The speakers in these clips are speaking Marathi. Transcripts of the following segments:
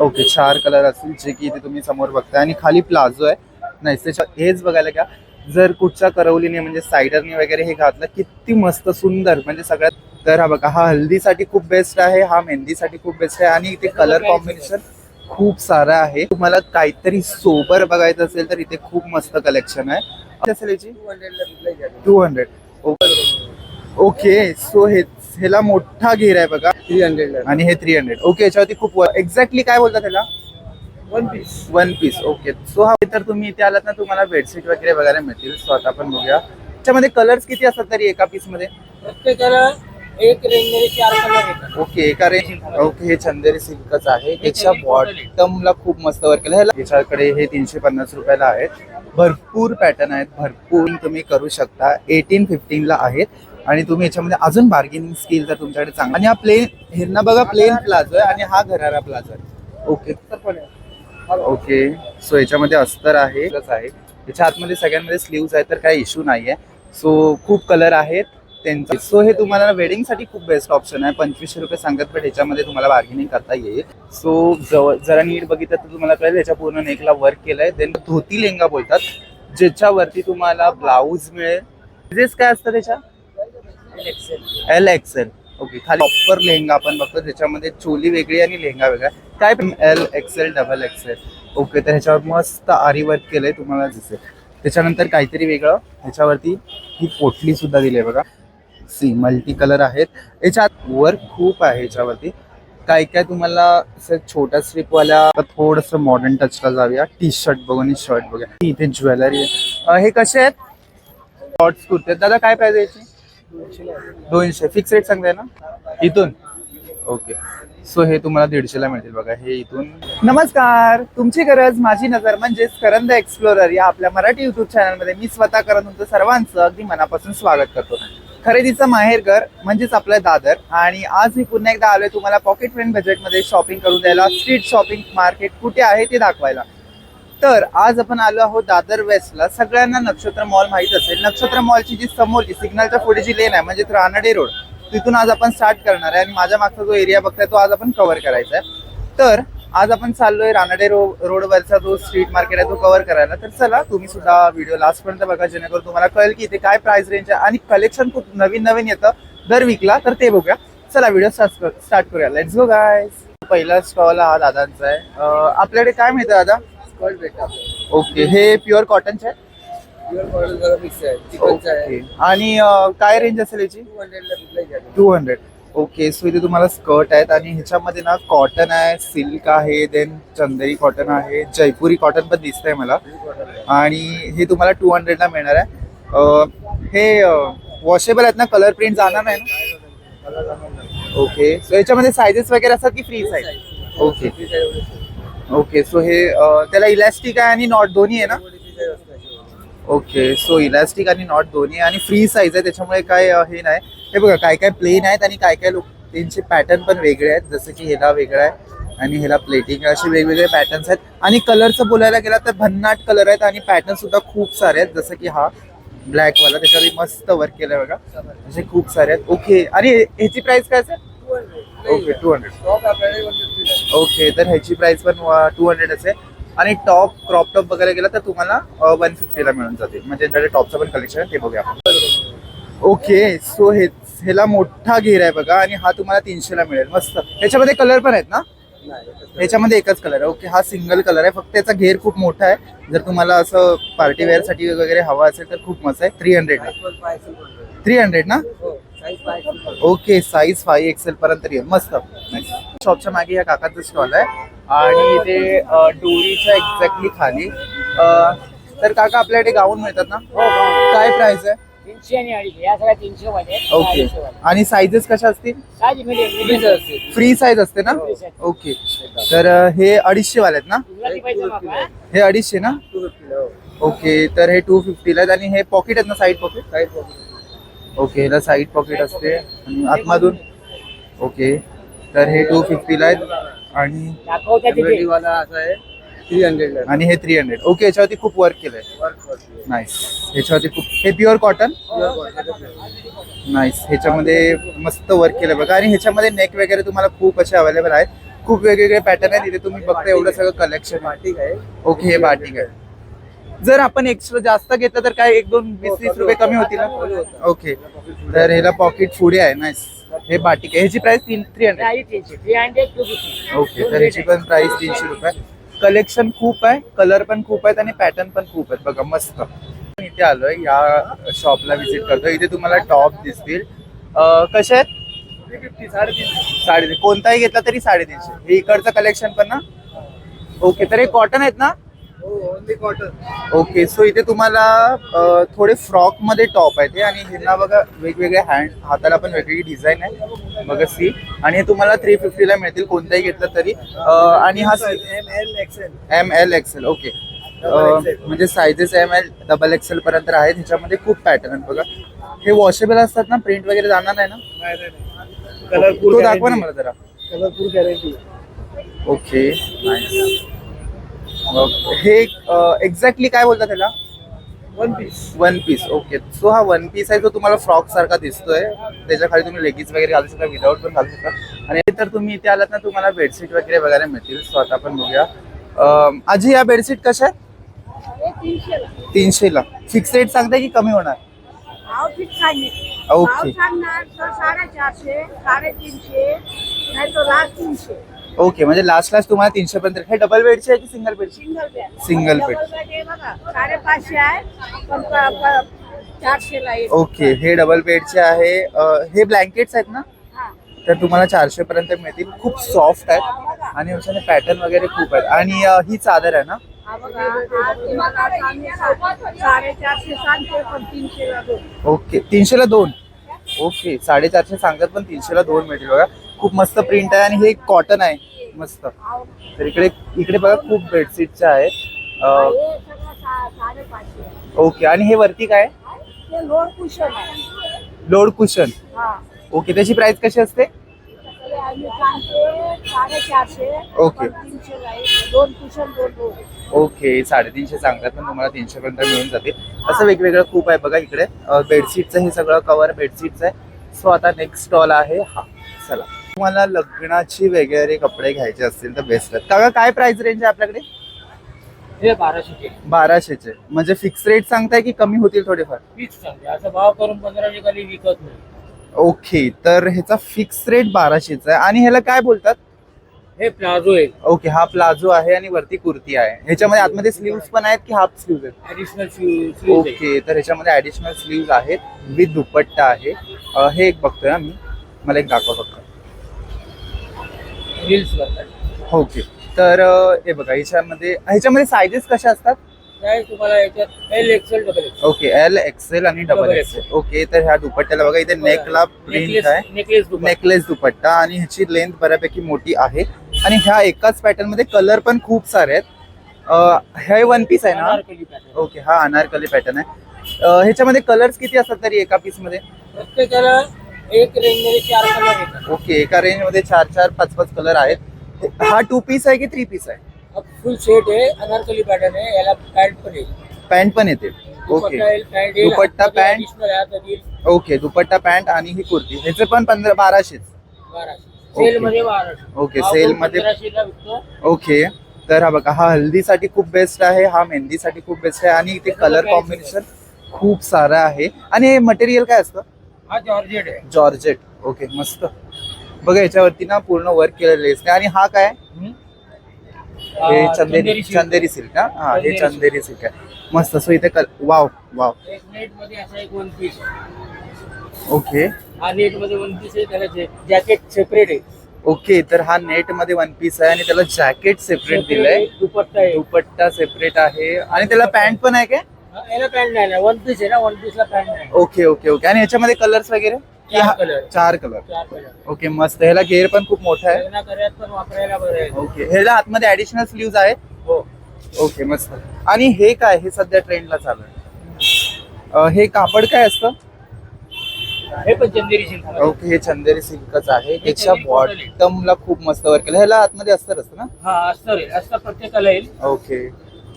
ओके चार कलर असतील जे की इथे तुम्ही समोर बघताय. आणि खाली प्लाझो आहे. नाही त्याच्या हेच बघायला घ्या. जर कुठच्या करवलीने म्हणजे सायडरने वगैरे हे घातलं किती मस्त सुंदर म्हणजे सगळ्यात तर हा बघा. हा हल्दीसाठी खूप बेस्ट आहे हा मेहंदीसाठी खूप बेस्ट आहे. आणि इथे कलर कॉम्बिनेशन खूप सारं आहे. तुम्हाला काहीतरी सोबर बघायचं असेल तर इथे खूप मस्त कलेक्शन आहे. असेल याची? टू हंड्रेड ओके सो हे ह्याला मोठा घेर आहे बघा. थ्री हंड्रेड आणि हे थ्री हंड्रेड ओके याच्यावरती खूप एक्झॅक्टली काय बोलतात त्याला? One piece one piece okay so हा तर तुम्ही इथे आलात ना तुम्हाला बेडशीट वगैरे बघायला मिळतील. सो आता आपण बघूया. त्याच्यामध्ये कलर्स किती असतात तरी एका पीसमध्ये प्रत्येकाला एक रेंज चार कलर ओके एका रेंज ओके हे चंदेरी सिल्कच आहे. त्याच्या बॉटमला खूप मस्त वर्क केलं. ह्याला याच्याकडे हे तीनशे पन्नास रुपयाला आहेत. भरपूर पॅटर्न आहेत. भरपूर तुम्ही करू शकता. एटीन फिफ्टीनला आहेत. आणि तुम्ही याच्यामध्ये अजून बार्गेनिंग स्किल जर तुमच्याकडे चांगला आणि हा प्लेन हिरणा बघा प्लेन प्लाझो आहे आणि हा घरारा प्लाझो आहे. ओके तर पण ओके सो याच्यामध्ये अस्तर आहे. आहे. याच्या आतमध्ये सगळ्यांमध्ये स्लीव्ज आहेत तर काही इश्यू नाही आहे सो खूप कलर आहेत त्यांचा. सो हे तुम्हाला वेडिंगसाठी खूप बेस्ट ऑप्शन आहे. पंचवीसशे रुपये सांगत पण ह्याच्यामध्ये तुम्हाला बार्गेनिंग करता येईल. सो जवळ जरा नीट बघितलं तर तुम्हाला कळेल याच्या पूर्ण नेकला वर्क केलंय. देन धोती लेंगा बोलतात ज्याच्यावरती तुम्हाला ब्लाऊज मिळेल. काय असतं त्याच्या? एल एक्सेल ओके खाली प्रॉपर लेहंगा आपण बघतो त्याच्यामध्ये चोली वेगळी आणि लेहंगा वेगळा. काय L XL double XL okay तर ह्याच्यावर मस्त आरी वर्क केलंय तुम्हाला दिसेल. त्याच्यानंतर काहीतरी वेगळं ह्याच्यावरती ही पोटली सुद्धा दिली आहे बघा. सी मल्टी कलर आहेत. याच्यात वर्क खूप आहे ह्याच्यावरती. काय काय तुम्हाला असं छोट्या स्लिपवाल्या थोडंसं मॉडर्न टचला जाऊया. टी शर्ट बघू आणि शर्ट बघा इथे ज्वेलरी आहे. हे कसे आहेत? शॉर्ट्स कुर्ते. दादा काय पाहिजे याची? दोनशे फिक्स रेट सांगताय ना? इथून? ओके सो हे तुम्हाला दीडशेला मिळतील बघा. हे इथून नमस्कार. तुमची गरज माझी नजर म्हणजेच करंद एक्सप्लोरर या आपल्या मराठी युट्यूब चॅनलमध्ये मी स्वतः करंद तुमचं सर्वांचं अगदी मनापासून स्वागत करतो. खरेदीचं माहेरघर म्हणजेच आपलं दादर. आणि आज मी पुन्हा एकदा आलोय तुम्हाला पॉकेट फ्रेंड बजेटमध्ये शॉपिंग करून द्यायला. स्ट्रीट शॉपिंग मार्केट कुठे आहे ते दाखवायला. तर आज आपण आलो आहोत दादर वेस्टला. सगळ्यांना नक्षत्र मॉल माहीत असेल. नक्षत्र मॉलची जी समोरची सिग्नलच्या पुढे जी लेन आहे म्हणजे रानडे रोड तिथून आज आपण स्टार्ट करणार आहे आणि माझ्या मागचा जो एरिया बघताय तो आज आपण कव्हर करायचा आहे. तर आज आपण चाललोय रानडे रो रोडवरचा जो स्ट्रीट मार्केट आहे तो कव्हर करायला. तर चला तुम्ही सुद्धा व्हिडिओ लास्ट पर्यंत बघा जेणेकरून तुम्हाला कळेल की इथे काय प्राइस रेंज आहे आणि कलेक्शन खूप नवीन नवीन येतं. दर वीकला तर ते बघूया. चला व्हिडिओ स्टार्ट करूया. लेट्स गो गायस पहिला स्टॉल हा दादांचा आहे. आपल्याकडे काय मिळतं दादा? ओके हे प्युअर कॉटनचे आहे? ओके आणि अं, काय रेंज असेल याची? टू हंड्रेड ओके सो इथे तुम्हाला स्कर्ट आहेत आणि ह्याच्यामध्ये ना कॉटन आहे सिल्क आहे देन चंदेरी कॉटन आहे जयपुरी कॉटन पण दिसतंय मला. आणि हे तुम्हाला टू हंड्रेडला मिळणार आहे. अं, हे वॉशेबल आहेत ना? कलर प्रिंट जाणार नाही ना? ओके सो याच्यामध्ये सायझेस वगैरे असतात की free size okay okay so हे त्याला इलॅस्टिक आहे आणि नॉट दोन्ही आहे ना? ओके सो इलॅस्टिक आणि नॉट दोन्ही आणि फ्री साईज आहे त्याच्यामुळे काय हे नाही. हे बघा काय काय प्लेन आहेत आणि काय काय लोक त्यांचे पॅटर्न पण वेगळे आहेत. जसं की ह्याला वेगळा आहे आणि ह्याला प्लेटिंग असे वेगवेगळे पॅटर्न्स आहेत. आणि कलरचं बोलायला गेला तर भन्नाट कलर आहेत आणि पॅटर्न सुद्धा खूप सारे आहेत. जसं की हा ब्लॅकवाला त्याच्यावर मस्त वर्क केलंय बघा. असे खूप सारे आहेत. ओके आणि ह्याची प्राइस काय sir okay two hundred okay तर ह्याची प्राइस पण टू हंड्रेड असेल. आणि टॉप क्रॉप टॉप बघायला गेला तर तुम्हाला वन फिफ्टीला मिळून जाते म्हणजे ज्याच्याकडे टॉपचं पण कलेक्शन आहे ते बघूया आपण. ओके सो हे ह्याला मोठा घेर आहे बघा आणि हा तुम्हाला तीनशेला मिळेल. मस्त. ह्याच्यामध्ये कलर पण आहेत ना? आहे. ह्याच्यामध्ये एकच कलर आहे. ओके हा सिंगल कलर आहे. फक्त याचा घेर खूप मोठा आहे. जर तुम्हाला असं पार्टी वेअरसाठी वगैरे हवा असेल तर खूप मस्त आहे. Three hundred. थ्री हंड्रेड ना? ओके साईज फाईव्ह एक्सेल पर्यंत येईल मस्त. शॉपच्या मागे या काकाचा स्टॉल आहे. आणि इथे डोरीच्या एक्झॅक्टली खाली. तर काका आपल्याकडे गाऊन मिळतात ना? हो. काय प्राइस आहे? तीनशे आणि अडीचशे. या सगळ्या तीनशे मध्ये आहेत. ओके. आणि साईजेस कशा असतील? साईज. फ्री साईज असते ना. ओके. तर हे अडीचशे वाले आहेत ना? हा? हे अडीचशे ना? हो. ओके. तर हे टू फिफ्टीला आहेत आणि हे पॉकेट आहेत ना साईड पॉकेट Size पण. ओके ह्याला साईड पॉकेट असते. आणि आतमधून ओके तर हे टू फिफ्टीला आहेत. आणि वाला असा आहे. थ्री हंड्रेडला आणि हे थ्री हंड्रेड ओके याच्यावरती खूप वर्क केलंय. नाईस ह्याच्यावरती खूप हे प्युअर कॉटन. नाईस ह्याच्यामध्ये मस्त वर्क केलं बघा. आणि ह्याच्यामध्ये नेक वगैरे तुम्हाला खूप असे अवेलेबल आहेत. खूप वेगवेगळे पॅटर्न आहेत. इथे तुम्ही बघता एवढं सगळं कलेक्शन बाटिक आहे. ओके हे बाटिक आहे. जर आपण एक्स्ट्रा जास्त घेतलं तर काय एक दोन वीस तीस रुपये कमी होतील ना? ओके तर ह्याला पॉकेट पुढे आहे. नाईस हे बाटिक आहे. ह्याची प्राइस तीन थ्री हंड्रेड ओके तर ह्याची पण प्राइस तीनशे रुपये. कलेक्शन खूप आहे. कलर पण खूप आहेत आणि पॅटर्न पण खूप आहेत. बघा मस्त. इथे आलोय. या शॉपला व्हिजिट करतो इथे तुम्हाला टॉप दिसतील. कसे आहेत? साडेतीन कोणताही घेतला तरी साडेतीनशे. हे इकडचं कलेक्शन पण ना? ओके तर हे कॉटन आहेत ना? ओके सो इथे तुम्हाला थोडे फ्रॉकमध्ये टॉप आहेत हे आणि ह्यांना बघा वेगवेगळे हँड हाताला पण वेगवेगळी डिझाईन आहे. बघा सी आणि हे तुम्हाला थ्री फिफ्टीला मिळतील कोणताही घेतलं तरी. आणि हा M L XL M L XL okay. म्हणजे sizes M L double XL पर्यंत आहेत. ह्याच्यामध्ये खूप पॅटर्न आहेत बघा. हे वॉशेबल असतात ना प्रिंट वगैरे जाणार नाही ना? दाखवा ना मला जरा. कलरफुल गॅरंटी ओके हे एक्झॅक्टली काय बोलतात त्याला? One piece one piece okay so हा वन पीस आहे जो तुम्हाला फ्रॉक सारखा दिसतोय. त्याच्याखाली तुम्ही लेगीज वगैरे घालू शकता विदाऊट पण घालू शकता. आणि तर तुम्ही इथे आलात ना तुम्हाला बेडशीट वगैरे बघायला मिळतील. सो आता आपण बघूया. अं, आजी या बेडशीट कशा आहेत? तीनशेला फिक्स रेट सांगताय की कमी होणार? ओके. ओके म्हणजे लास्ट लास्ट तुम्हाला तीनशे पर्यंत. हे डबल बेडची आहे की सिंगल बेडची सिंगल बेड. डबल बेड बघा साडेपाचशे आहे पण प- प- चारशेला एक ओके हे डबल बेडचे आहे. अं, हे ब्लँकेट्स आहेत ना? हा. तर तुम्हाला चारशे पर्यंत मिळतील. खूप सॉफ्ट आहेत. आणि याच्याने पॅटर्न वगैरे खूप आहेत. आणि अं, ही चादर आहे ना? हा बघा. हा तुम्हाला सांगते सा- साडेचारशे सांगते पण तीनशेला दोन. ओके तीनशेला दोन. ओके साडेचारशे सांगतात पण तीनशेला दोन मिळतील बघा. खूप मस्त प्रिंट आहे आणि हे कॉटन आहे. मस्त. तर इकडे इकडे बघा खूप बेडशीटच्या आहेत. ओके. आणि हे वरती काय लोड कुशन लोड कुशन. ओके. त्याची प्राइस कशी असते? ओके. ओके. साडेतीनशे सांगतात पण तुम्हाला तीनशे पर्यंत मिळून जातील. असं वेगवेगळं खूप आहे बघा इकडे. बेडशीटचं हे सगळं कवर बेडशीटचं आहे. सो आता नेक्स्ट स्टॉल आहे. हा. चला. तुम्हाला लग्नाची वगैरे कपडे घ्यायचे असतील तर बेस्ट आहेत. काका काय प्राइस रेंज आहे आपल्याकडे? हे बाराशेचे. बाराशेचे. म्हणजे फिक्स रेट सांगताय की कमी होतील थोडेफार? वीस सांगते. असं भाव करून पंधराशे खाली विकत नाही. ओके तर ह्याचा फिक्स रेट बाराशेचा आहे. आणि ह्याला काय बोलतात? हे प्लाझो आहे. ओके हा प्लाझो आहे आणि वरती कुर्ती आहे. ह्याच्यामध्ये आतमध्ये स्लीव्स पण आहेत की हाफ स्लीव्स आहेत? ऍडिशनल ओके तर ह्याच्यामध्ये ऍडिशनल स्लीव्ज आहेत. विथ दुपट्टा आहे. अं, हे एक बघतोय मी. मला एक दाखवा फक्त. रील्स करतात ओके. तर अं, हे बघा ह्याच्यामध्ये ह्याच्यामध्ये सायझेस कशा असतात? काय तुम्हाला याच्यात L XL double XL okay L XL आणि डबल Double एक्सेल ओके तर ह्या दुपट्ट्याला बघा इथे नेकला प्रिंट आहे. नेकलेस नेकलेस दुपट्टा आणि ह्याची लेंथ बऱ्यापैकी मोठी आहे. आणि ह्या एकाच पॅटर्नमध्ये कलर पण खूप सारे आहेत. अं, हे वन पीस आहे ना? ओके हा अनारकली पॅटर्न आहे. अं, ह्याच्यामध्ये कलर्स किती असतात तरी एका पीसमध्ये? प्रत्येकाला एक रेंजमध्ये चार कलर येतात. ओके एका रेंजमध्ये चार चार पाच पाच कलर आहेत. हा टू पीस आहे की थ्री पीस आहे? फुल सेट आहे अनारकली पॅटर्न आहे याला पॅन्ट पण येईल. पॅन्ट पण येते. दुपट्टा ओके येईल पॅन्ट येईल दुपट्टा, हातामध्ये पॅन्ट. additional हातात येईल ओके दुपट्टा पॅन्ट आणि ही कुर्ती. ह्याचे पण पंधरा बाराशेच. बाराशे. सेल मध्ये बाराशे. ओके, sale करून मध्ये- विकतो. ओके तर हा बघा हा हल्दीसाठी खूप बेस्ट आहे हा मेहंदीसाठी खूप बेस्ट आहे आणि इथे कलर कॉम्बिनेशन खूप सारं आहे. आणि हे मटेरियल काय असतं? हा जॉर्जेट आहे. जॉर्जेट. ओके मस्त. बघा याच्यावरती ना पूर्ण वर्क केलेलं आणि हा काय. हे चंदेरी. चंदेरी सिल्क हा? हा हे चंदेरी सिल्क आहे. मस्त. सो इथे कल वाव वाव एक नेटमध्ये असा एक वन पीस ओके. हा नेटमध्ये वन पीस आहे त्याला जॅकेट सेपरेट आहे. ओके तर हा नेटमध्ये वन पीस आहे आणि त्याला जॅकेट सेपरेट दिलंय. दुपट्टा आहे. दुपट्टा सेपरेट आहे. आणि त्याला पॅन्ट पण आहे काय? हा, याला पॅन्ट नाही ना वन पीस आहे ना वन पॅन्ट नाही ओके ओके ओके आणि याच्यामध्ये कलर्स वगैरे? चार हा- कलर चार कलर चार कलर ओके मस्त. ह्याला घेर पण खूप मोठा आहे. लग्न करण्यात पण वापरायला बरं आहे. ओके ह्याला आतमध्ये ऍडिशनल स्लीव्ज आहेत? हो. ओके मस्त. आणि हे काय? हे सध्या ट्रेंडला चालू आहे. अं, हे कापड काय असतं? हे पण चंदेरी सिल्क ओके हे चंदेरी सिल्कच आहे. त्याच्या चंदेरी cotton आहे. बॉटमला खूप मस्त वर्क केलं. ह्याला आतमध्ये अस्तर असतं ना? हा अस्तर आहे. अस्तर प्रत्येकाला येईल. ओके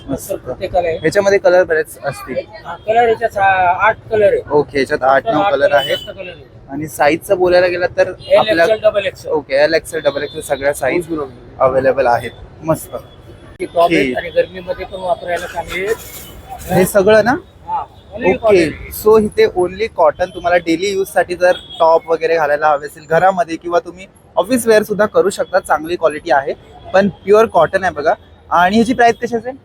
मस्त ह्याच्यामध्ये कलर बरेच असतील. कलर याच्यात आठ कलर आहे. ओके ह्याच्यात आठ नऊ कलर आहेत. आणि साईजचं बोलायला गेलं तर एल आपल्या XL double XL okay L XL double XL सगळ्या साईज अवेलेबल आहेत. मस्त. टॉप आहेत. आणि गरमीमध्ये पण वापरायला चांगले हे सगळं ना? हा, ओके. सो इथे ओनली कॉटन तुम्हाला डेली यूजसाठी जर टॉप वगैरे घालायला हवे असेल घरामध्ये किंवा तुम्ही ऑफिस वेअर सुद्धा करू शकता चांगली क्वालिटी आहे. पण प्युअर कॉटन आहे बघा. आणि ह्याची प्राइस कशी असेल?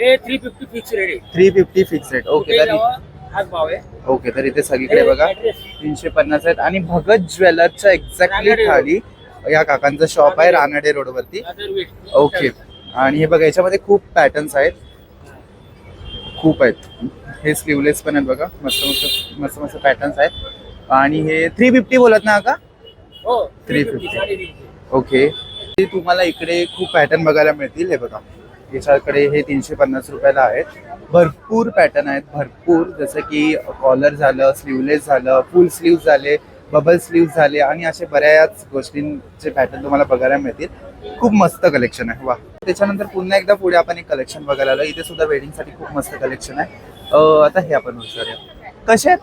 हे थ्री फिफ्टी फिक्स रेट आहे. Three fifty fix rate okay तर जावा, हाच भाव आहे. ओके तर इथे सगळीकडे बघा. तीनशे पन्नास आहेत. आणि भगत ज्वेलरच्या एक्झॅक्टली रानडे रोड. खाली या काकांचं शॉप आहे रानडे रोडवरती. weight. ओके आणि हे बघा याच्यामध्ये खूप पॅटर्न्स आहेत. खूप आहेत. हे स्लीवलेस पण आहेत बघा. मस्त मस्त मस्त मस्त पॅटर्न्स आहेत. आणि हे थ्री फिफ्टी बोलत ना का? हो 350. 350, साडेतीनशे. ओके ते तुम्हाला इकडे खूप पॅटर्न बघायला मिळतील. हे बघा. याच्याकडे हे तीनशे पन्नास रुपयाला आहेत. भरपूर पॅटर्न आहेत. भरपूर जसं की कॉलर झालं स्लीवलेस झालं फुल स्लीव्ह झाले बबल स्लीव्ह झाले आणि असे बऱ्याच गोष्टींचे पॅटर्न तुम्हाला बघायला मिळतील. खूप मस्त कलेक्शन आहे. वा. त्याच्यानंतर पुन्हा एकदा पुढे आपण एक कलेक्शन बघायला आलो. इथे सुद्धा वेडिंगसाठी खूप मस्त कलेक्शन आहे. आता हे आपण विचारूया. कसे आहेत?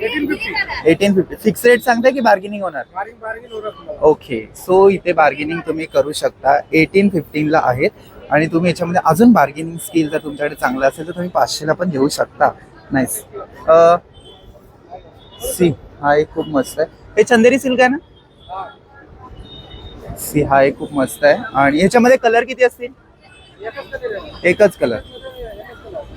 1850 एटीन फिफ्टी फिक्स रेट सांगताय की बार्गेनिंग होणार? ओके सो इथे बार्गेनिंग तुम्ही करू शकता. एटीन फिफ्टीनला आहेत. आणि तुम्ही याच्यामध्ये अजून बार्गेनिंग स्किल जर तुमच्याकडे चांगलं असेल तर तुम्ही पाचशेला पण घेऊ शकता. नाईस सी हा एक खूप मस्त आहे. हे चंदेरी सिल्क आहे ना? सी हा एक खूप मस्त आहे. आणि ह्याच्यामध्ये कलर किती असतील? एकच कलर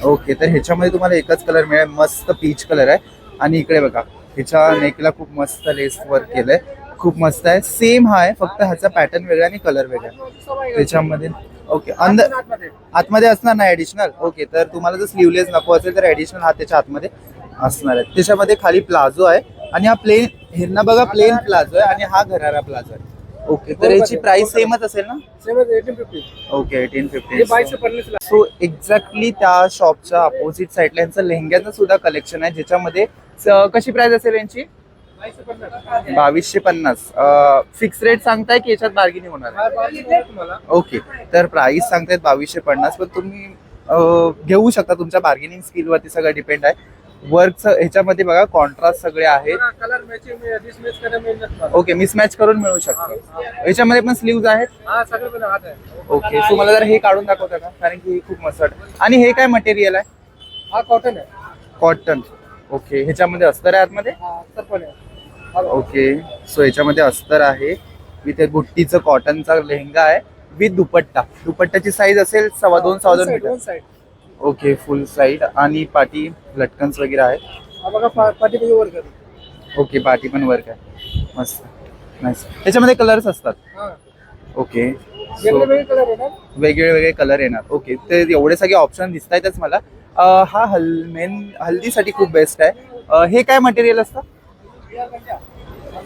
ओके तर ह्याच्यामध्ये तुम्हाला एकच कलर मिळेल. मस्त पीच कलर आहे. आणि इकडे बघा ह्याच्या नेकला खूप मस्त लेस वर्क केलंय. खूप मस्त आहे. सेम हा आहे फक्त ह्याचा पॅटर्न वेगळा आणि कलर वेगळा. त्याच्यामध्ये ओके अंदर आतमध्ये. असणार ना ऍडिशनल ओके तर तुम्हाला जर स्लीवलेस नको असेल तर ऍडिशनल हा त्याच्या आतमध्ये असणार आहे. त्याच्यामध्ये खाली प्लाझो आहे आणि हा प्लेन हिरना बघा प्लेन प्लाझो आहे आणि हा घरारा प्लाझो आहे. ओके तर याची प्राइस सेमच असेल ना? Same as 1850. Okay eighteen fifty so exactly त्या शॉपच्या अपोजिट साईडला यांचं लेहंग्याचं सुद्धा कलेक्शन आहे ज्याच्यामध्ये कशी प्राइस असेल यांची? बावीसशे पन्नास. फिक्स रेट सांगताय की याच्यात बार्गेनिंग होणार ओके तर प्राइस सांगतायत बावीसशे पन्नास पण तुम्ही घेऊ शकता. तुमच्या बार्गेनिंग स्किलवरती सगळं डिपेंड आहे. वर्कचं ह्याच्यामध्ये बघा कॉन्ट्रास्ट सगळे आहेत. ओके मिसमॅच करून मिळू शकतं. याच्यामध्ये पण स्लीव्ज आहेत? ओके सो मला जर हे काढून दाखवता का? कारण की हे खूप मस्त आणि हे काय मटेरियल आहे? हा कॉटन आहे. कॉटन ओके ह्याच्यामध्ये अस्तर आहे आतमध्ये? ओके सो याच्यामध्ये अस्तर आहे. विथ बुट्टीचं कॉटनचा लेहंगा आहे विथ दुपट्टा. दुपट्ट्याची साईज असेल सव्वा दोन सव्वा दोन मीटर. ओके फुल साईड आणि पाठी लटकन्स वगैरे आहेत. ओके पाठी पण वर्क आहे मस्त. नाईस त्याच्यामध्ये कलर्स असतात. हा. ओके वेगळे वेगळे कलर येणार? ओके ते एवढे सगळे ऑप्शन दिसत आहेतच मला हा हल मेन हल्दीसाठी खूप बेस्ट आहे. हे काय मटेरियल असतं?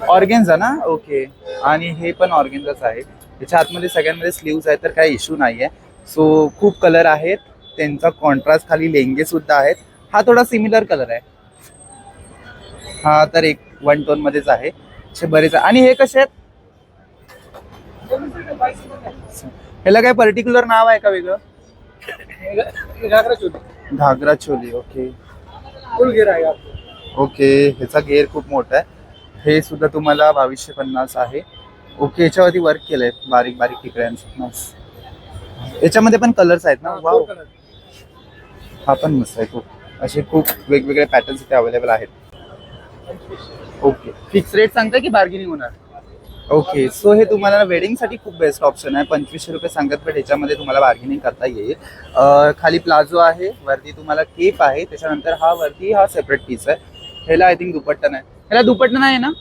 ऑर्गेन्झा ना? ओके आणि हे पण ऑर्गेन्झाच आहे त्याच्या आतमध्ये सगळ्यांमध्ये स्लीव्स आहेत तर काही इश्यू नाही आहे सो खूप कलर आहेत. त्यांचा कॉन्ट्रास्ट खाली लेंगे सुद्धा आहेत. हा थोडा सिमिलर कलर आहे. हा तर एक वन टोन मध्येच आहे. असे बरेच आहे. आणि हे कसे आहेत? ह्याला काय पर्टिक्युलर नाव आहे का वेगळं? घागरा चोली. घागरा चोली ओके फुल घेर आहे. आपको. ओके ह्याचा गेअर खूप मोठा आहे. हे सुद्धा तुम्हाला बावीसशे पन्नास आहे. ओके याच्यावरती वर्क केलंय बारीक बारीक ठिकड्यांचं मस्त याच्यामध्ये पण कलर्स आहेत ना? Wow color. हा पण मस्त आहे. खूप. असे खूप वेगवेगळे पॅटर्न्स इथे अवेलेबल आहेत. ओके. फिक्स रेट सांगता की बार्गेनिंग होणार? ओके सो हे तुम्हाला वेडिंगसाठी खूप बेस्ट ऑप्शन आहे. पंचवीसशे रुपये सांगत पण ह्याच्यामध्ये तुम्हाला बार्गेनिंग करता येईल. खाली प्लाझो आहे वरती तुम्हाला केप आहे. त्याच्यानंतर हा वरती हा सेपरेट पीस आहे. ह्याला आय थिंक दुपट्टा नाही. ह्याला दुपट्टा नाही ना?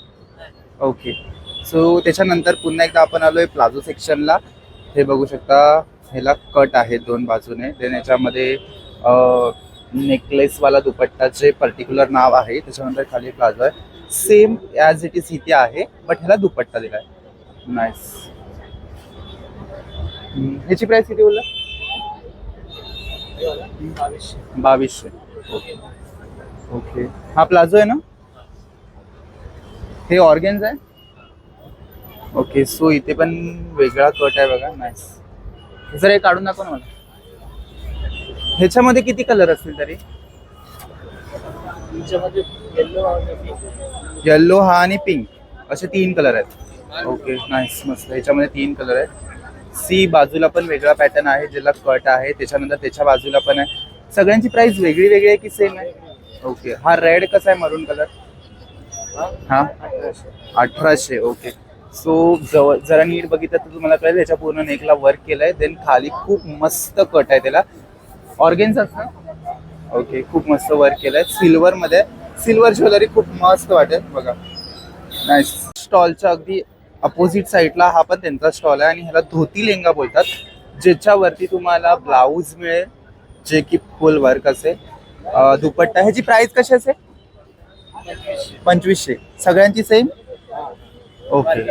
ओके सो त्याच्यानंतर पुन्हा एकदा आपण आलोय प्लाझो सेक्शनला. हे बघू शकता ह्याला कट आहे दोन बाजूने. देन याच्यामध्ये नेकलेसवाला दुपट्टाचे पर्टिक्युलर नाव आहे त्याच्यानंतर खाली प्लाझो आहे. सेम ॲज इट इज इथे आहे बट ह्याला दुपट्टा दिला आहे. नाईस ह्याची प्राइस किती बोलला? बावीसशे. Okay okay. हा प्लाझो आहे ना? हे ऑर्गेन्स आहे? ओके सो इथे पण वेगळा कट आहे बघा. नाईस जर हे काढून दाखव ना मला. ह्याच्यामध्ये किती कलर असतील तरी. येल्लो हा आणि पिंक असे तीन कलर आहेत. ओके नाईस मस्त. ह्याच्यामध्ये तीन कलर आहेत. सी बाजूला पण वेगळा पॅटर्न आहे ज्याला कट आहे. त्याच्यानंतर त्याच्या बाजूला पण आहे. सगळ्यांची प्राइस वेगळी वेगळी आहे की सेम आहे? ओके. हा रेड कसा आहे मरून कलर हा? अठराशे. ओके. सो जवळ जरा नीट बघितलं तर तुम्हाला कळेल त्याच्या पूर्ण नेकला वर्क केलंय. देन खाली खूप मस्त कट आहे त्याला. ऑर्गेन्स असतं ओके खूप मस्त वर्क केलंय. सिल्वर मध्ये. सिल्वर ज्वेलरी खूप मस्त वाटेल बघा. नाही स्टॉलच्या अगदी अपोजिट साईडला हा पण त्यांचा स्टॉल आहे. आणि ह्याला धोती लेंगा बोलतात ज्याच्यावरती तुम्हाला ब्लाऊज मिळेल जे की फुल वर्क असेल. दुपट्टा. ह्याची प्राइस कशी असेल पंचवीसशे. सगळ्यांची सेम ओके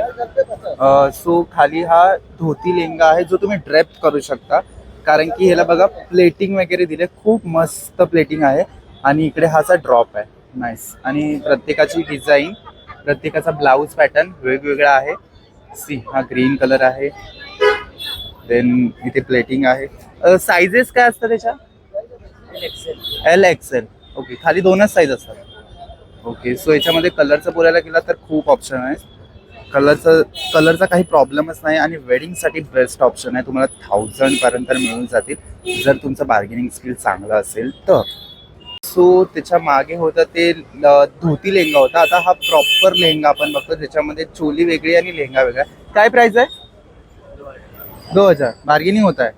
सो खाली हा धोती लेंगा आहे जो तुम्ही ड्रेप करू शकता. कारण की ह्याला बघा प्लेटिंग वगैरे दिले. खूप मस्त प्लेटिंग आहे. आणि इकडे हा असा ड्रॉप आहे. नाईस आणि प्रत्येकाची डिझाईन प्रत्येकाचा ब्लाऊज पॅटर्न वेगवेगळा आहे. सी हा ग्रीन कलर आहे. देन इथे प्लेटिंग आहे. साईजेस काय असतात त्याच्या? एल एक्सेल ओके खाली दोनच साईज असतात. ओके सो याच्यामध्ये कलरचं बोलायला गेला तर खूप ऑप्शन आहे. कलरचं कलरचा काही प्रॉब्लेमच नाही आणि वेडिंगसाठी बेस्ट ऑप्शन आहे. तुम्हाला थाउजंडपर्यंत मिळून जातील. जर तुमचं बार्गेनिंग स्किल चांगलं असेल तर. सो त्याच्यामागे होतं ते धोती लेहंगा होता. आता हा प्रॉपर लेहंगा आपण बघतो. त्याच्यामध्ये चोली वेगळी आणि लेहंगा वेगळा. काय प्राइस आहे? दो हजार. बार्गेनिंग होत आहे.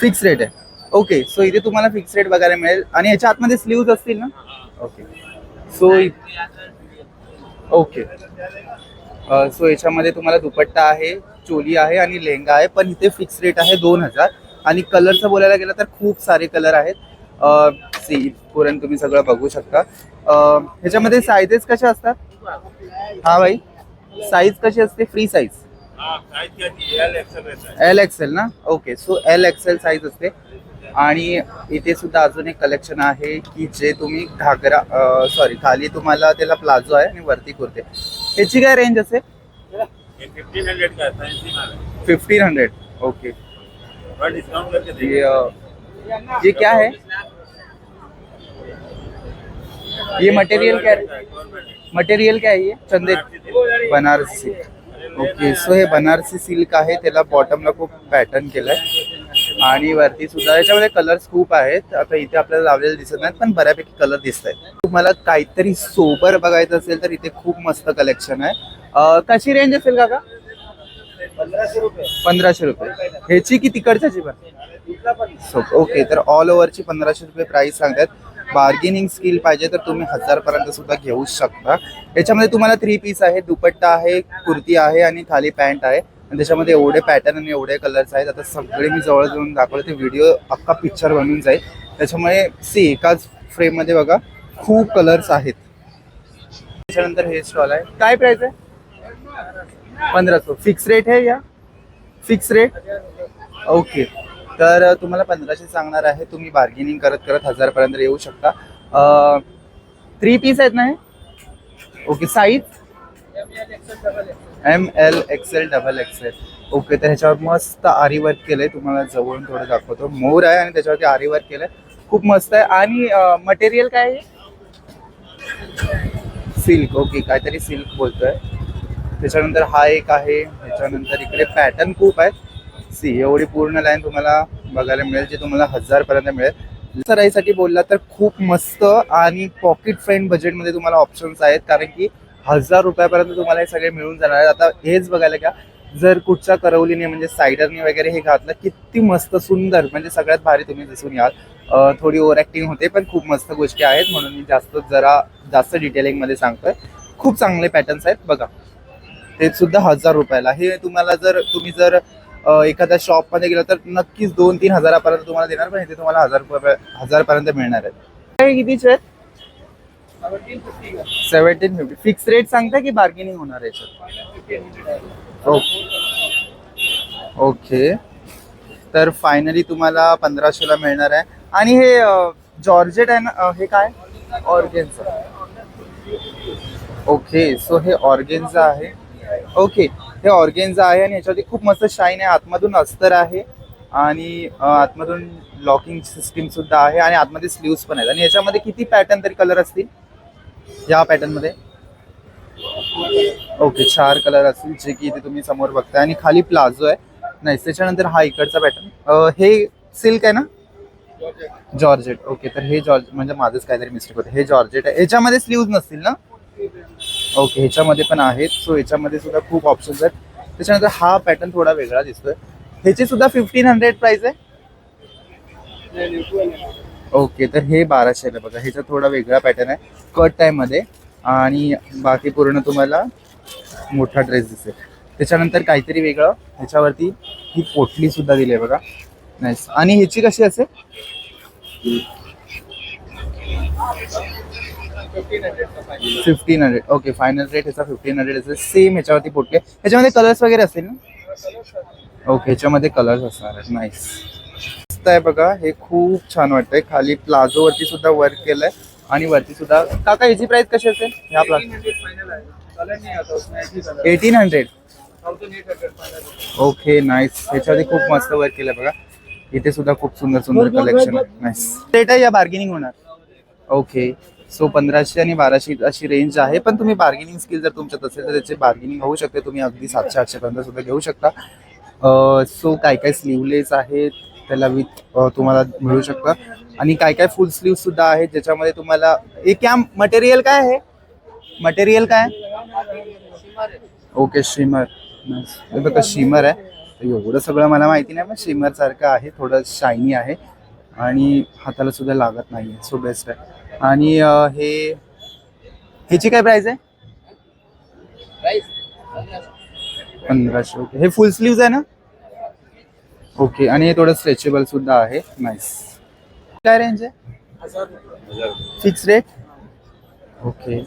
फिक्स रेट आहे. ओके सो इथे तुम्हाला फिक्स रेट बघायला मिळेल. आणि याच्या आतमध्ये स्लीव्ज असतील ना? ओके सो ओके सो याच्यामध्ये तुम्हाला दुपट्टा आहे चोली आहे आणि लेहंगा आहे पण इथे फिक्स रेट आहे दोन हजार. आणि कलरचं बोलायला गेलं तर खूप सारे कलर आहेत. सी पुरण तुम्ही सगळं बघू शकता. ह्याच्यामध्ये साईजेस कशा असतात? हा भाई साईज कशी असते? फ्री साईज एल एक्सेल ना? Okay so L XL size असते. आणि इथे सुद्धा अजून एक कलेक्शन आहे की जे तुम्ही घागरा सॉरी खाली तुम्हाला त्याला प्लाझो आहे आणि वरती कुर्ते. ह्याची काय रेंज असेल? फिफ्टीन हंड्रेड है ओके ये ये क्या है? ये मटेरियल क्या है? मटेरियल क्या आहे चंदे बनारसी. ओके सो हे बनारसी सिल्क आहे. त्याला बॉटमला खूप पॅटर्न केलंय. आणि वरती सुद्धा याच्यामध्ये कलर्स खूप आहेत. आता इथे आपल्याला लावलेले दिसत नाहीत पण बऱ्यापैकी कलर दिसत आहेत तुम्हाला काहीतरी सोबर बघायचं असेल तर इथे खूप मस्त कलेक्शन आहे. कशी रेंज असेल काका? पंधराशे रुपये. पंधराशे रुपये. ह्याची की तिकडच्याची पण? So okay. तर ऑल ओव्हरची पंधराशे रुपये प्राइस सांगतात बार्गेनिंग स्किल पाहिजे तर तुम्ही हजारपर्यंत सुद्धा घेऊ शकता. याच्यामध्ये तुम्हाला थ्री पीस आहे दुपट्टा आहे कुर्ती आहे आणि खाली पॅन्ट आहे. आणि त्याच्यामध्ये एवढे पॅटर्न आणि एवढे कलर्स आहेत. आता सगळे मी जवळ जाऊन दाखवले ते व्हिडिओ अख्खा पिक्चर बनून जाईल. त्याच्यामुळे सी एकाच फ्रेममध्ये बघा खूप कलर्स आहेत. त्याच्यानंतर हे स्टॉल आहे. काय प्राइस आहे? पंधरा सौ फिक्स रेट आहे या? फिक्स रेट ओके तर तुम्हाला पंधराशे सांगणार आहे. तुम्ही बार्गेनिंग करत करत हजारपर्यंत येऊ शकता. थ्री पीस आहेत ना हे? Okay size M L XL double XL okay तर ह्याच्यावर मस्त आरी वर्क केलंय. तुम्हाला जवळून थोडं दाखवतो. मोर आहे आणि त्याच्यावरती आरी वर्क केलंय. खूप मस्त आहे. आणि मटेरियल काय आहे? सिल्क ओके काहीतरी सिल्क बोलतोय. त्याच्यानंतर हा एक आहे. त्याच्यानंतर इकडे पॅटर्न खूप आहेत. सी एवढी पूर्ण लाईन तुम्हाला बघायला मिळेल जे तुम्हाला हजारपर्यंत मिळेल. सराईसाठी बोलला तर खूप मस्त आणि पॉकेट फ्रेंड बजेटमध्ये तुम्हाला ऑप्शन्स आहेत. कारण की हजार रुपयापर्यंत तुम्हाला हे सगळे मिळून जाणार आहेत. आता हेच बघायला घ्या. जर कुठच्या करवलीने म्हणजे सायडरने वगैरे हे घातलं किती मस्त सुंदर म्हणजे सगळ्यात भारी तुम्ही दिसून याल. थोडी ओव्हर ॲक्टिंग होते पण खूप मस्त गोष्टी आहेत. म्हणून मी जास्त जरा जास्त डिटेलिंगमध्ये सांगतोय. खूप चांगले पॅटर्न्स आहेत. बघा. ते सुद्धा हजार रुपयाला. हे तुम्हाला जर तुम्ही जर एखाद्या शॉपमध्ये गेलं तर नक्कीच दोन तीन हजारापर्यंत तुम्हाला देणार पण इथे तुम्हाला हजार रुपये हजारपर्यंत मिळणार आहेत. कितीचे आहेत सेवन्टीन फिफ्टी फिक्स रेट सांगता की बार्गेनिंग होणार आहे याच्यात? ओके ओके तर फायनली तुम्हाला पंधराशेला मिळणार आहे. आणि हे जॉर्जेट आहे ना हे काय? ऑर्गेन्झा. ओके सो हे ऑर्गेन्झा आहे. ओके हे ऑर्गेन्झा आहे आणि याच्यावरती खूप मस्त शाईन आहे. आतमधून अस्तर आहे. आणि आतमधून लॉकिंग सिस्टीम सुद्धा आहे. आणि आतमध्ये स्लीव्स पण आहेत. आणि याच्यामध्ये किती पॅटर्न तरी कलर असतील? या पॅटर्नमध्ये ओके चार कलर असतील जे की इथे तुम्ही समोर बघताय. आणि खाली प्लाझो आहे. नाही त्याच्यानंतर हा इकडचा पॅटर्न हे सिल्क आहे ना? जॉर्जेट. ओके तर हे जॉर्ज म्हणजे माझंच काहीतरी मिस्टेक होतं. हे जॉर्जेट आहे. याच्यामध्ये स्लीव्ज नसतील ना? ओके ह्याच्यामध्ये पण आहेत. सो ह्याच्यामध्ये सुद्धा खूप ऑप्शन्स आहेत. त्याच्यानंतर हा पॅटर्न थोडा वेगळा दिसतोय. ह्याची सुद्धा फिफ्टीन हंड्रेड प्राइस आहे. ओके तर हे बाराशेला बघा ह्याचा थोडा वेगळा पॅटर्न आहे. कट टाईममध्ये आणि बाकी पूर्ण तुम्हाला मोठा ड्रेस दिसेल. त्याच्यानंतर काहीतरी वेगळं. ह्याच्यावरती ही पोटली सुद्धा दिली आहे बघा. नाईस आणि ह्याची कशी असेल? Fifteen hundred okay final rate ह्याचा फिफ्टीन हंड्रेड असेल. सेम ह्याच्यावरती पोटली आहे. ह्याच्यामध्ये कलर्स वगैरे असतील ना? ओके ह्याच्यामध्ये कलर्स असणार आहेत. नाईस आहे बघा हे खूप छान वाटतंय. खाली प्लाझो वरती सुद्धा वर्क केलंय. आणि वरती सुद्धा काका ह्याची प्राइस कशी असेल? ह्या palazzo eighteen hundred okay nice ह्याच्यामध्ये खूप मस्त वर्क केलं बघा. इथे सुद्धा खूप सुंदर सुंदर कलेक्शन नाईस रेट आहे. या बार्गेनिंग होणार. ओके सो पंधराशे आणि बाराशे अशी रेंज आहे पण तुम्ही बार्गेनिंग स्किल जर तुमच्यात असेल तर त्याची बार्गेनिंग होऊ शकते. तुम्ही अगदी सातशे आठशे पर्यंत सुद्धा घेऊ शकता. सो काय काय स्लीवलेस आहेत? त्याला विथ तुम्हाला मिळू शकतं. आणि काय काय फुल स्लीव सुद्धा आहेत ज्याच्यामध्ये तुम्हाला हे क्या मटेरियल काय आहे? मटेरियल काय? ओके शिमर बघा शिमर आहे. एवढं सगळं मला माहिती नाही पण शिमर सारखं आहे थोडं शायनी आहे. आणि हाताला सुद्धा लागत नाही आहे सो बेस्ट आहे. आणि हे ह्याची काय प्राइस आहे? पंधराशे ओके हे फुल स्लीव्ज आहे ना? ओके आणि हे थोडं स्ट्रेचेबल सुद्धा आहे. नाईस काय रेंज आहे? फिक्स रेट ओके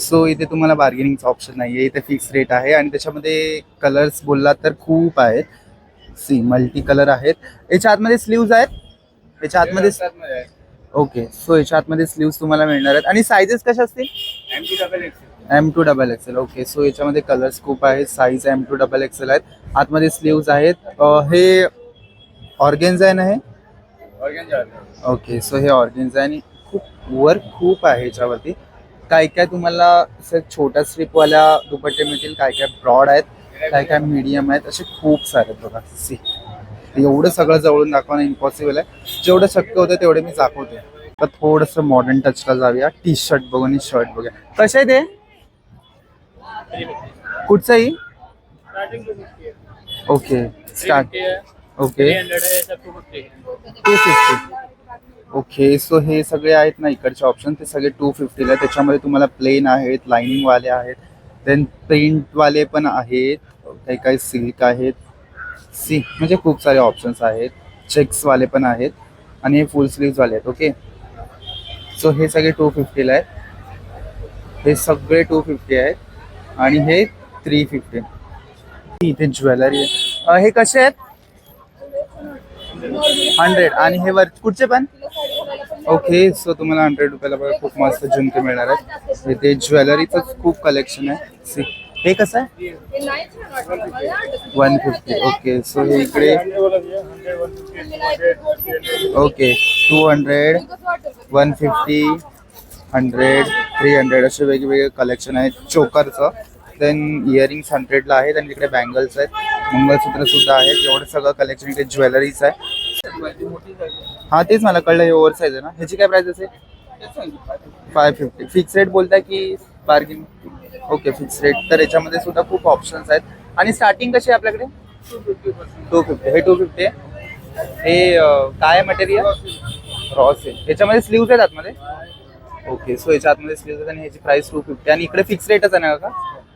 सो इथे तुम्हाला बार्गेनिंगचा ऑप्शन नाही आहे इथे फिक्स रेट आहे आणि त्याच्यामध्ये कलर्स बोललात तर खूप आहेत. सी मल्टी कलर आहेत. याच्या आतमध्ये स्लीव्ज आहेत? याच्या आतमध्ये ओके सो याच्या आतमध्ये स्लीव्ज तुम्हाला मिळणार आहेत. आणि सायझेस कशा असतील? M to double XL okay so याच्यामध्ये कलर्स खूप आहेत. Size M to double XL आहेत. आतमध्ये स्लीव्ज आहेत. हे ऑर्गेन्झ आहे. ओके सो हे ऑर्गेन्झ आणि खूप वर्क खूप आहे याच्यावरती. काय काय तुम्हाला असं छोट्या स्ट्रिपवाल्या दुपट्टे मिळतील? काय काय ब्रॉड आहेत? काय काय मीडियम आहेत? असे खूप सारे आहेत बघा. सी एवढं सगळं जवळून दाखवणं इम्पॉसिबल आहे. जेवढं शक्य होतं तेवढे मी दाखवते. तर थोडंसं मॉडर्न टचला जाऊया. टी शर्ट बघून शर्ट बघूया. कसे ते कुठचंही okay start okay two fifty okay so हे सगळे आहेत ना इकडचे ऑप्शन ते सगळे टू फिफ्टीला त्याच्यामध्ये तुम्हाला प्लेन आहेत लाइनिंगवाले आहेत. देन प्रिंटवाले पण आहेत. काही काही सिल्क आहेत. सी म्हणजे खूप सारे ऑप्शन्स आहेत. चेक्सवाले पण आहेत. आणि हे फुल स्लीव्हजवाले आहेत ओके सो हे सगळे टू फिफ्टीला आहेत. हे सगळे टू फिफ्टी आहेत. आणि हे थ्री फिफ्टी इथे ज्वेलरी आहे. हे कसे आहेत? हंड्रेड. आणि हे वर कुठचे पण? ओके सो तुम्हाला हंड्रेड रुपयाला बघा खूप मस्त झुमके मिळणार आहेत. इथे ज्वेलरीचं खूप कलेक्शन आहे. सी हे कसं आहे? वन फिफ्टी ओके सो हे इकडे okay two hundred one fifty hundred three hundred असे वेगवेगळे कलेक्शन आहेत. चोकरचं देन इयरिंग्स हंड्रेडला आहेत आणि तिकडे बँगल्स आहेत. मंगळसूत्र सुद्धा आहेत एवढं सगळं कलेक्शन इथे ज्वेलरीच आहे. हा तेच मला कळलं हे ओव्हर साईज आहे ना? ह्याची काय प्राइस असेल? फाय फिफ्टी फिक्स रेट बोलताय की बार्गिंग ओके फिक्स रेट तर याच्यामध्ये सुद्धा खूप ऑप्शन्स आहेत. आणि स्टार्टिंग कशी आहे आपल्याकडे? टू फिफ्टी हे टू फिफ्टी आहे. हे काय मटेरियल रॉस आहे ह्याच्यामध्ये स्लीव्ज आहेत आतमध्ये? ओके सो याच्या आतमध्ये स्लीव्ह आहेत आणि ह्याची प्राइस टू फिफ्टी आणि इकडे फिक्स रेटच आहे ना का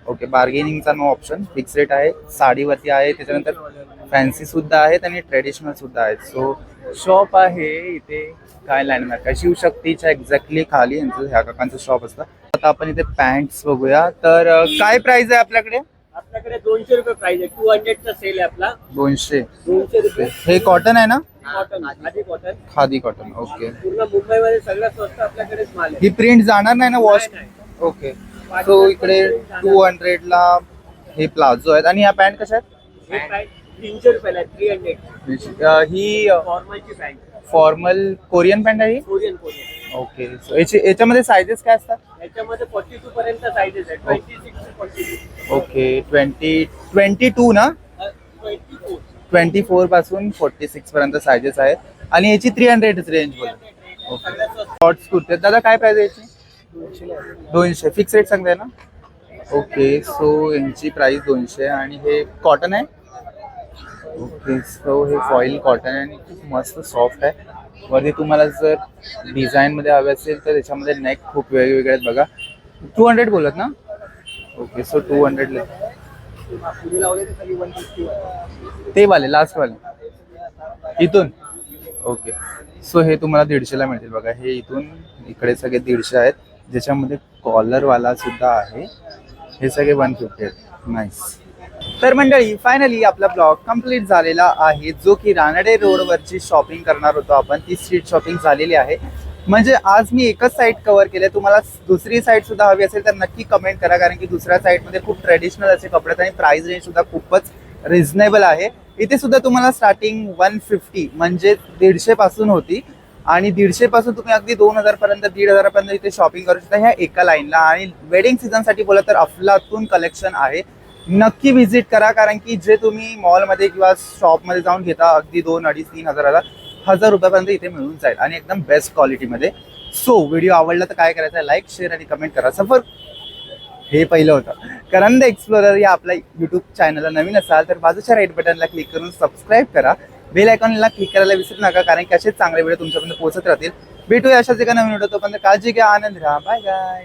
ओके बार्गेनिंगचा नो ऑप्शन फिक्स रेट आहे साडीवरती आहे त्याच्यानंतर फॅन्सी सुद्धा आहेत आणि ट्रेडिशनल सुद्धा आहेत. सो शॉप आहे इथे काय लँडमार्क आहे? शिवशक्तीच्या एक्झॅक्टली खाली यांचं ह्या काकांचं शॉप असतं. आता आपण इथे पॅन्ट्स बघूया. तर काय प्राइस आहे आपल्याकडे? आपल्याकडे दोनशे रुपये प्राइस आहे. टू हंड्रेडचा सेल आहे आपला. दोनशे. दोनशे रुपये. हे कॉटन आहे ना? Cotton khadi cotton okay. पूर्ण मुंबईमध्ये सगळ्यात स्वस्त आपल्याकडेच माल आहे. ही प्रिंट जाणार नाही ना वॉश ओके. सो इकडे टू हंड्रेडला हे प्लाझो आहेत. आणि या पॅन्ट कशा आहेत? हे प्राइस तीनशे रुपयाला आहे थ्री हंड्रेड अं, ही फॉर्मलची पॅन्ट. फॉर्मल कोरियन पॅन्ट आहे कोरियन कोरियन ओके सो याची याच्यामध्ये सायझेस काय असतात? याच्यामध्ये फोर्टी टू पर्यंत साईजेस आहे twenty six forty okay twenty twenty two ना? ट्वेंटी फोर ट्वेंटी फोरपासून फोर्टी सिक्स पर्यंत सायझेस आहेत. आणि याची थ्री हंड्रेड रेंज बोल. ओके शॉर्ट्स कुर्ते. दादा काय प्राइस याची? दोनशे. फिक्स रेट सांगताय ना? ओके सो यांची प्राइस दोनशे आणि हे कॉटन आहे? ओके सो हे फॉईल कॉटन आहे आणि खूप मस्त सॉफ्ट आहे. वरती तुम्हाला जर डिझाईनमध्ये हवे असेल तर त्याच्यामध्ये नेक खूप वेगवेगळे आहेत बघा. टू हंड्रेड बोलत ना? ओके सो टू हंड्रेड ते वाले लास्ट वाले. इथून. ओके सो हे तुम्हाला दीडशेला मिळतील बघा. हे इथून इकडे सगळे दीडशे आहेत. ज्याच्यामध्ये कॉलरवाला सुद्धा आहे. हे सगळे वन फिफ्टी आहेत. नाईस तर मंडळी फायनली आपला ब्लॉग कंप्लीट झालेला आहे. जो की रानडे रोडवरची शॉपिंग करणार होतो आपण. ती स्ट्रीट शॉपिंग झालेली आहे. म्हणजे आज मी एकच साईट कव्हर केले तुम्हाला दुसरी साईट सुद्धा हवी असेल तर नक्की कमेंट करा. कारण की दुसऱ्या साईटमध्ये खूप ट्रेडिशनल असे कपडे आहेत आणि प्राइस रेंज सुद्धा खूपच रिझनेबल आहे. इथे सुद्धा तुम्हाला स्टार्टिंग वन फिफ्टी म्हणजे दीडशे पासून होती. आणि दीडशे पासून तुम्ही अगदी दोन हजार पर्यंत दीड हजारापर्यंत इथे शॉपिंग करू शकता ह्या एका लाईनला आणि वेडिंग सीझनसाठी बोला तर अफलातून कलेक्शन आहे. नक्की व्हिजिट करा कारण की जे तुम्ही मॉलमध्ये किंवा शॉपमध्ये जाऊन घेता अगदी दोन अडीच तीन हजाराला हजार रुपयापर्यंत इथे मिळून जाईल आणि एकदम बेस्ट क्वालिटीमध्ये सो व्हिडिओ आवडला तर काय करायचं लाईक शेअर आणि कमेंट करा. सफर हे पहिलं होतं. करंद एक्सप्लोरर या आपल्या यूट्यूब चॅनलला नवीन असाल तर बाजूच्या राईट बटनला क्लिक करून सबस्क्राईब करा. बेल आयकॉनला क्लिक करायला विसरू नका कारण की असेच चांगले व्हिडिओ तुमच्यापर्यंत पोहोचत राहतील. भेटूया अशाच एका नवीन व्हिडिओ तोपर्यंत काळजी घ्या आनंद राहा बाय बाय